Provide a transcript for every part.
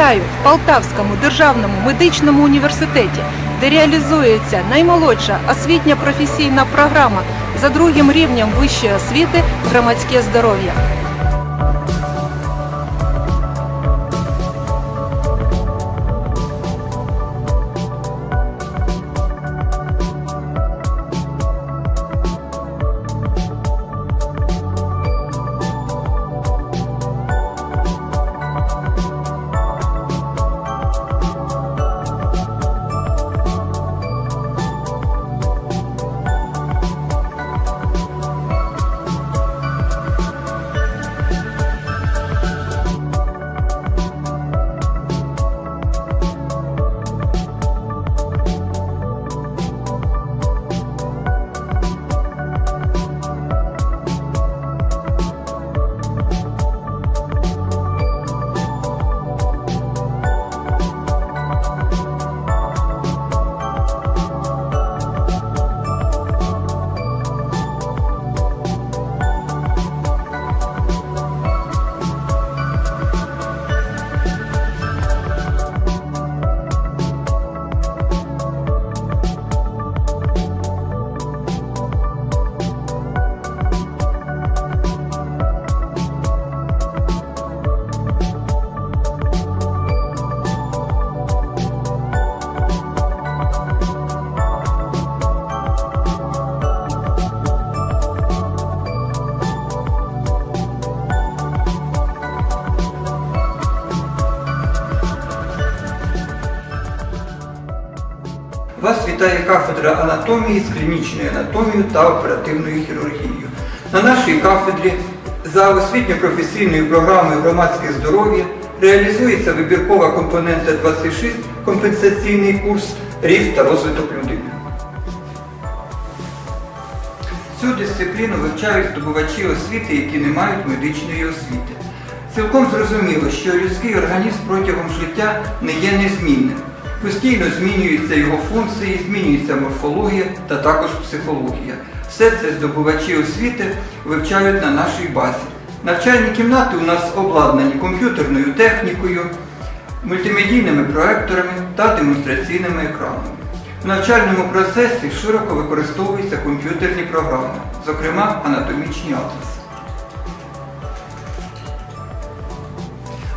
Вітаю в Полтавському державному медичному університеті, де реалізується наймолодша освітня професійна програма за другим рівнем вищої освіти громадське здоров'я. Вас вітає кафедра анатомії з клінічною анатомією та оперативною хірургією. На нашій кафедрі за освітньо-професійною програмою громадське здоров'я реалізується вибіркова компонента 26 компенсаційний курс Ріст та розвиток людини. Цю дисципліну вивчають здобувачі освіти, які не мають медичної освіти. Цілком зрозуміло, що людський організм протягом життя не є незмінним. Постійно змінюються його функції, змінюється морфологія та також психологія. Все це здобувачі освіти вивчають на нашій базі. Навчальні кімнати у нас обладнані комп'ютерною технікою, мультимедійними проекторами та демонстраційними екранами. В навчальному процесі широко використовуються комп'ютерні програми, зокрема анатомічні атласи.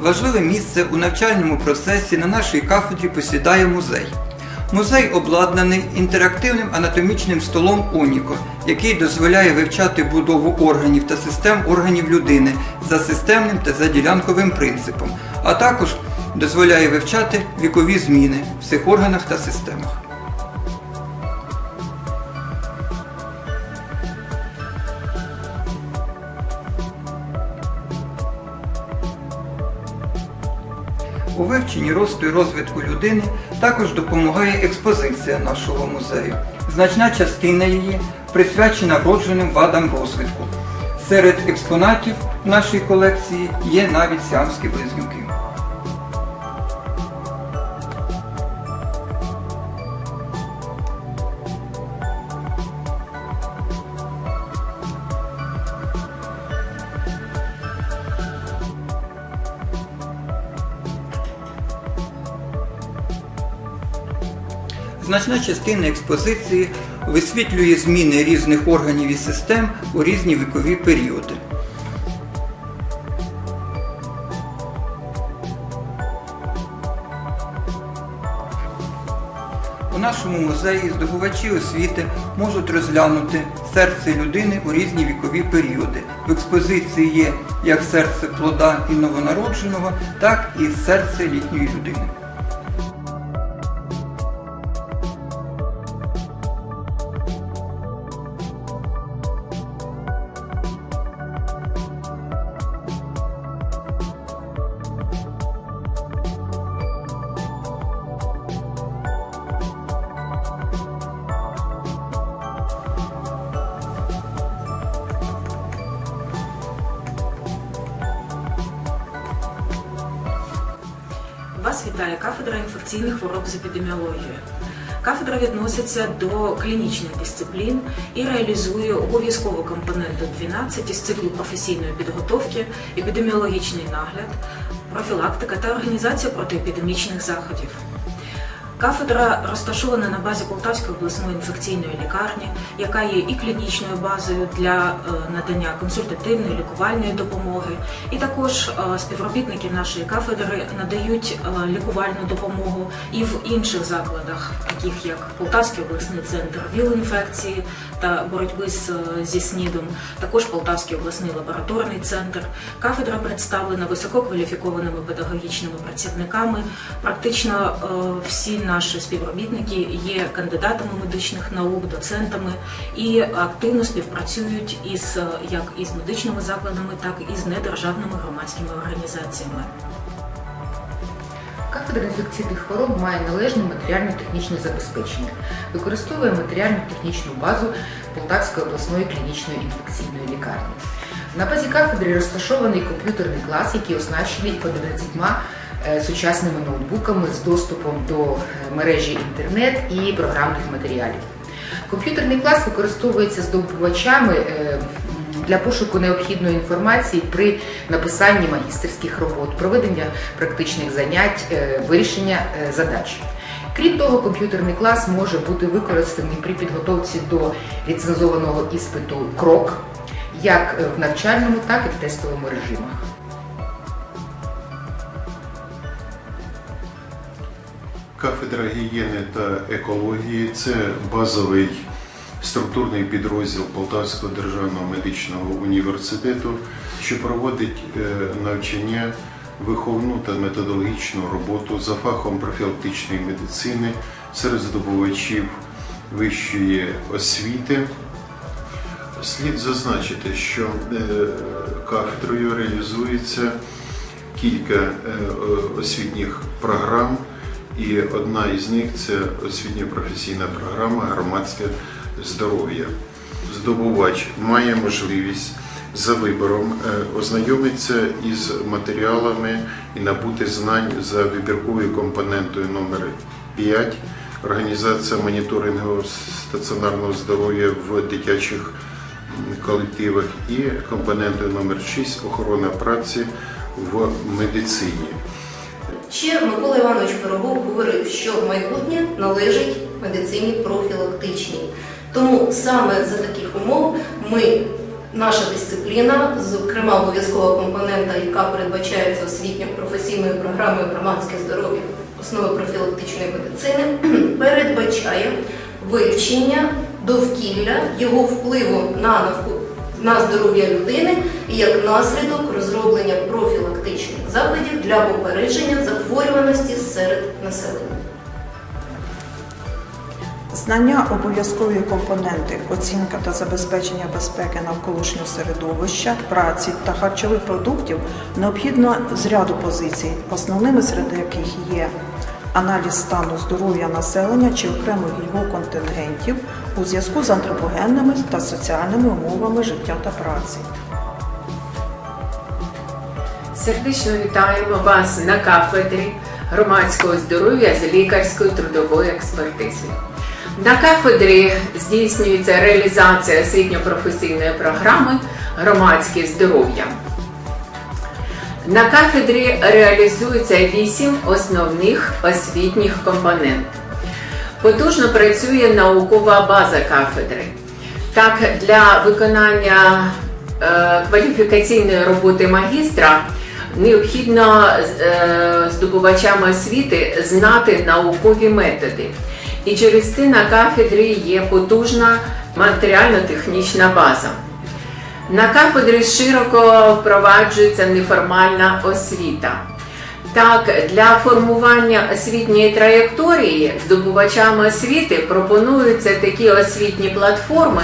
Важливе місце у навчальному процесі на нашій кафедрі посідає музей. Музей обладнаний інтерактивним анатомічним столом Оніко, який дозволяє вивчати будову органів та систем органів людини за системним та за ділянковим принципом, а також дозволяє вивчати вікові зміни в цих органах та системах. У вивченні росту і розвитку людини також допомагає експозиція нашого музею. Значна частина її присвячена вродженим вадам розвитку. Серед експонатів нашої колекції є навіть сіамські близнюки. Значна частина експозиції висвітлює зміни різних органів і систем у різні вікові періоди. У нашому музеї здобувачі освіти можуть розглянути серце людини у різні вікові періоди. В експозиції є як серце плода і новонародженого, так і серце літньої людини. Вас кафедра інфекційних хвороб з епідеміологією. Кафедра відноситься до клінічних дисциплін і реалізує обов'язкову компоненту 12 із циклу професійної підготовки, епідеміологічний нагляд, профілактика та організація протиепідемічних заходів. Кафедра розташована на базі Полтавської обласної інфекційної лікарні, яка є і клінічною базою для е, надання консультативної лікувальної допомоги. І також е, співробітники нашої кафедри надають е, лікувальну допомогу і в інших закладах, таких як Полтавський обласний центр ВІЛ-інфекції та боротьби зі СНІДом, також Полтавський обласний лабораторний центр. Кафедра представлена висококваліфікованими педагогічними працівниками. Практично всі наші співробітники є кандидатами медичних наук, доцентами і активно співпрацюють із е, як із медичними закладами, так і з недержавними громадськими організаціями. Кафедра інфекційних хвороб має належне матеріально-технічне забезпечення, використовує матеріально-технічну базу Полтавської обласної клінічної інфекційної лікарні. На базі кафедри розташований комп'ютерний клас, який оснащений 11 е, сучасними ноутбуками з доступом до е, мережі інтернет і програмних матеріалів. Комп'ютерний клас використовується здобувачами е, для пошуку необхідної інформації при написанні магістерських робот, проведення практичних занять, е, вирішення е, задач. Крім того, комп'ютерний клас може бути використаний при підготовці до ліцензованого іспиту КРОК як е, в навчальному, так і в тестовому режимах. Кафедра гігієни та екології це базовий структурний підрозділ Полтавського державного медичного університету, що проводить е, навчання, виховну та методологічну роботу за фахом профілактичної медицини серед здобувачів вищої освіти. Слід зазначити, що е, кафедрою реалізується кілька е, освітніх програм, і одна із них це освітньо-професійна програма Громадське здоров'я. Здобувач має можливість за вибором е, ознайомитися із матеріалами і набути знань за вибірковою компонентою номер 5 Організація моніторингу стаціонарного здоров'я в дитячих колективах і компонентою номер 6 охорона праці в медицині. Ще Микола Іванович Пирогов говорив, що майбутнє належить медицині профілактичній. Тому саме за таких умов ми, наша дисципліна, зокрема обов'язкова компонента, яка передбачається освітньо-професійною програмою громадське здоров'я основи профілактичної медицини, передбачає вивчення довкілля, його впливу на на здоров'я людини і як наслідок розроблення заходів для попередження захворюваності серед населення. Знання обов'язкової компоненти, оцінка та забезпечення безпеки навколишнього середовища, праці та харчових продуктів необхідно з ряду позицій, основними серед яких є аналіз стану здоров'я населення чи окремих його контингентів у зв'язку з антропогенними та соціальними умовами життя та праці. Сердечно вітаємо вас на кафедрі громадського здоров'я з лікарською трудовою експертизою. На кафедрі здійснюється реалізація освітньо-професійної програми Громадське здоров'я. На кафедрі реалізується вісім основних освітніх компонентів. Потужно працює наукова база кафедри. Так, для виконання е, кваліфікаційної роботи магістра необхідно е, здобувачам освіти знати наукові методи. І через те на кафедрі є потужна матеріально-технічна база. На кафедрі широко впроваджується неформальна освіта. Так, для формування освітньої траєкторії здобувачам освіти пропонуються такі освітні платформи,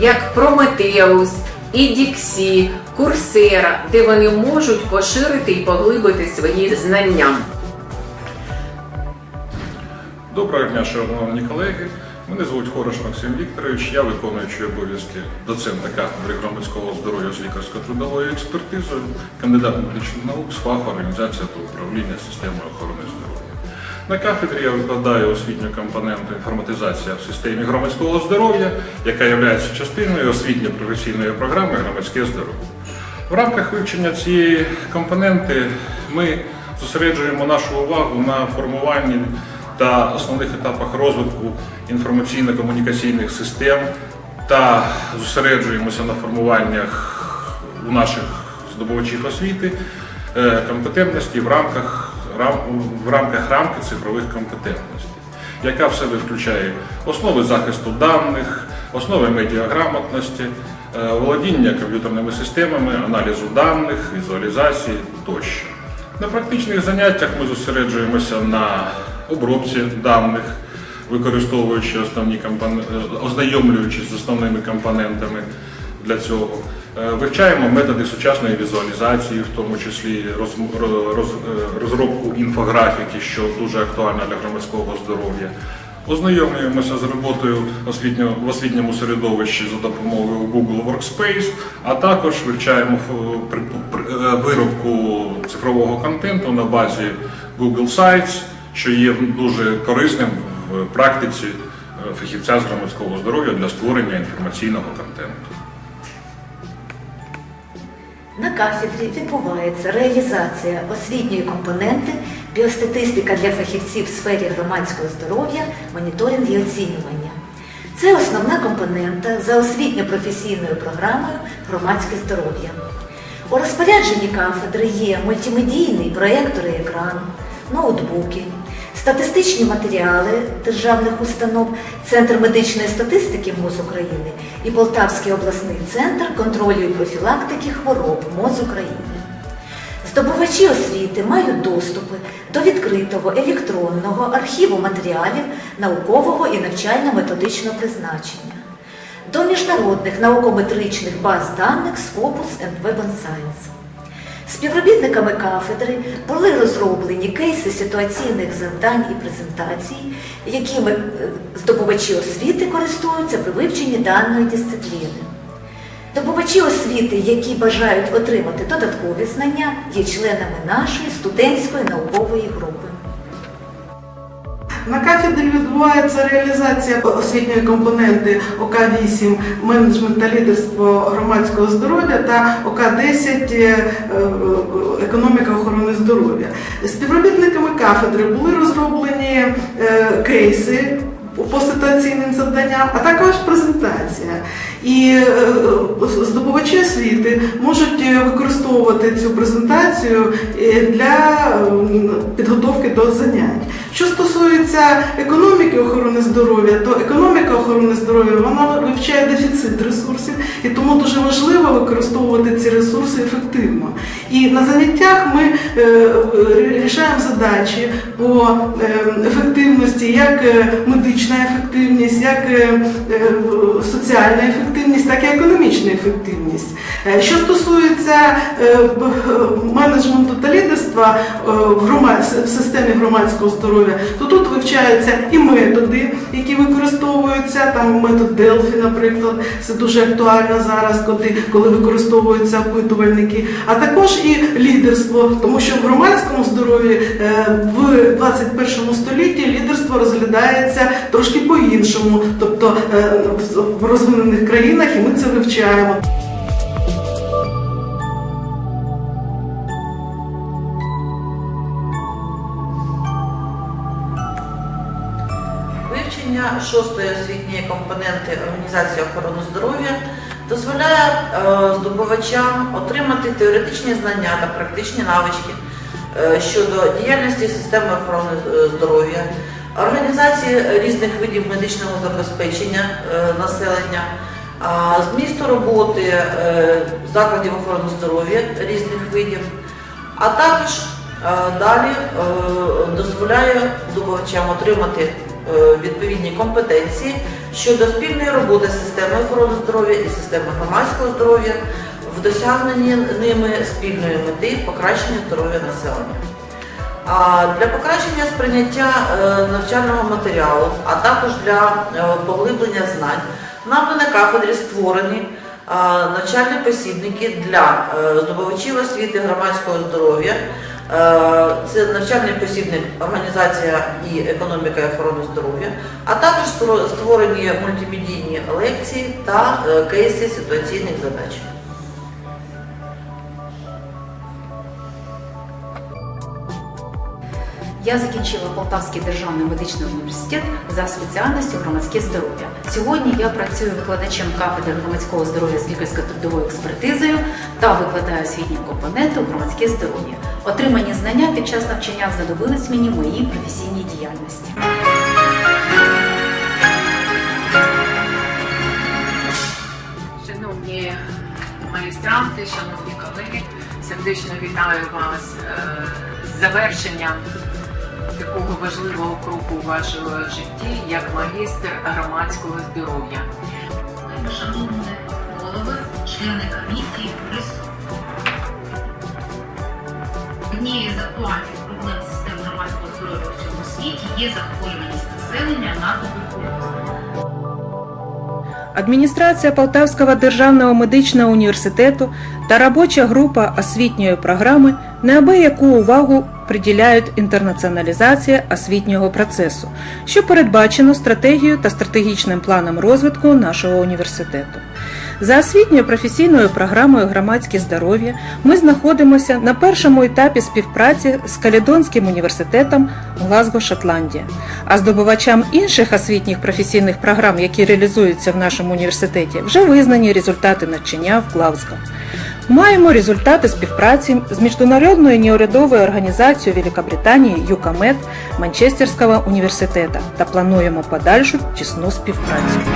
як Прометеус, Ідіксі, Курсера, де вони можуть поширити і поглибити свої знання. Доброго дня, шановні колеги. Мене звуть Хорош Максим Вікторович, я виконуючий обов'язки доцента кафедри громадського здоров'я з лікарсько-трудовою експертизою, кандидат медичних наук з фаху організація та управління системою охорони здоров'я. На кафедрі я викладаю освітню компоненту інформатизація в системі громадського здоров'я, яка є частиною освітньо-професійної програми Громадське здоров'я. В рамках вивчення цієї компоненти ми зосереджуємо нашу увагу на формуванні та основних етапах розвитку інформаційно-комунікаційних систем та зосереджуємося на формуваннях у наших здобувачів освіти е, компетентності в рамках, рам- в рамках рамки цифрових компетентностей, яка в себе включає основи захисту даних, основи медіаграмотності, володіння комп'ютерними системами, аналізу даних, візуалізації тощо. На практичних заняттях ми зосереджуємося на обробці даних, використовуючи основні компон... е, ознайомлюючись з основними компонентами для цього. Е, Вивчаємо методи сучасної візуалізації, в тому числі роз- роз- е, розробку інфографіки, що дуже актуальна для громадського здоров'я. Ознайомлюємося з роботою в освітньому середовищі за допомогою Google Workspace, а також вивчаємо е, виробку цифрового контенту на базі Google Sites, що є дуже корисним в практиці е, фахівця з громадського здоров'я для створення інформаційного контенту. На кафедрі відбувається реалізація освітньої компоненти біостатистика для фахівців в сфері громадського здоров'я, моніторинг і оцінювання. Це основна компонента за освітньо-професійною програмою громадське здоров'я. У розпорядженні кафедри є мультимедійний проєктор і екран, ноутбуки, статистичні матеріали державних установ, Центр медичної статистики МОЗ України і Полтавський обласний центр контролю і профілактики хвороб МОЗ України. Здобувачі освіти мають доступи до відкритого електронного архіву матеріалів наукового і навчально-методичного призначення, до міжнародних наукометричних баз даних Scopus and Web Science. Співробітниками кафедри були розроблені кейси ситуаційних завдань і презентацій, якими е, здобувачі освіти користуються при вивченні даної дисципліни. Здобувачі освіти, які бажають отримати додаткові знання, є членами нашої студентської наукової групи. На кафедрі відбувається реалізація освітньої компоненти ОК-8 менеджмент та лідерство громадського здоров'я та ОК-10 е, е, економіка охорони здоров'я. Співробітниками кафедри були розроблені е, кейси по ситуаційним завданням, а також презентація. І е, здобувачі освіти можуть е, використовувати цю презентацію е, для підготовки до занять. Що стосується економіки охорони здоров'я, то економіка охорони здоров'я вона вивчає дефіцит ресурсів, і тому дуже важливо використовувати ці ресурси ефективно. І на заняттях ми е, е, рішаємо задачі по е, ефективності, як медична ефективність, як соціальна ефективність, так і економічна ефективність. Що стосується менеджменту та лідерства в системі громадського здоров'я, то тут вивчаються і методи, які використовуються, там метод Делфі, наприклад, це дуже актуально зараз, коли, використовуються опитувальники, а також і лідерство, тому що в громадському здоров'ї е, в 21 столітті лідерство розглядається трошки по-іншому, тобто е, в розвинених країнах, і ми це вивчаємо. Шостої освітньої компоненти організації охорони здоров'я дозволяє е, здобувачам отримати теоретичні знання та практичні навички е, щодо діяльності системи охорони е, здоров'я, організації різних видів медичного забезпечення населення, змісту роботи закладів охорони здоров'я різних видів, а також далі дозволяє здобувачам отримати відповідні компетенції щодо спільної роботи з системою охорони здоров'я і системою громадського здоров'я в досягненні ними спільної мети покращення здоров'я населення. А для покращення сприйняття е, навчального матеріалу, а також для е, поглиблення знань, нами на кафедрі створені е, навчальні посібники для е, здобувачів освіти громадського здоров'я. Е, це навчальний посібник організація і економіка і охорони здоров'я, а також створені мультимедійні лекції та е, кейси ситуаційних задач. Я закінчила Полтавський державний медичний університет за спеціальністю громадське здоров'я. Сьогодні я працюю викладачем кафедри громадського здоров'я з лікарсько-трудовою експертизою та викладаю освітні компоненти у громадське здоров'я. Отримані знання під час навчання знадобились мені моїй професійній діяльності. Шановні магістранти, шановні колеги, сердечно вітаю вас е, з завершенням такого важливого кроку у вашому житті, як магістр громадського здоров'я. Шановні голови, члени комісії, присутні. Однією з актуальних проблем системи громадського здоров'я у всьому світі є захворюваність населення на туберкульоз. Адміністрація Полтавського державного медичного університету та робоча група освітньої програми неабияку увагу приділяють інтернаціоналізації освітнього процесу, що передбачено стратегією та стратегічним планом розвитку нашого університету. За освітньою професійною програмою громадське здоров'я ми знаходимося на першому етапі співпраці з Каледонським університетом Глазго, Шотландія. А здобувачам інших освітніх професійних програм, які реалізуються в нашому університеті, вже визнані результати навчання в Глазго. Маємо результати співпраці з міжнародною неурядовою організацією Великобританії ЮКАМЕД Манчестерського університету та плануємо подальшу тісну співпрацю.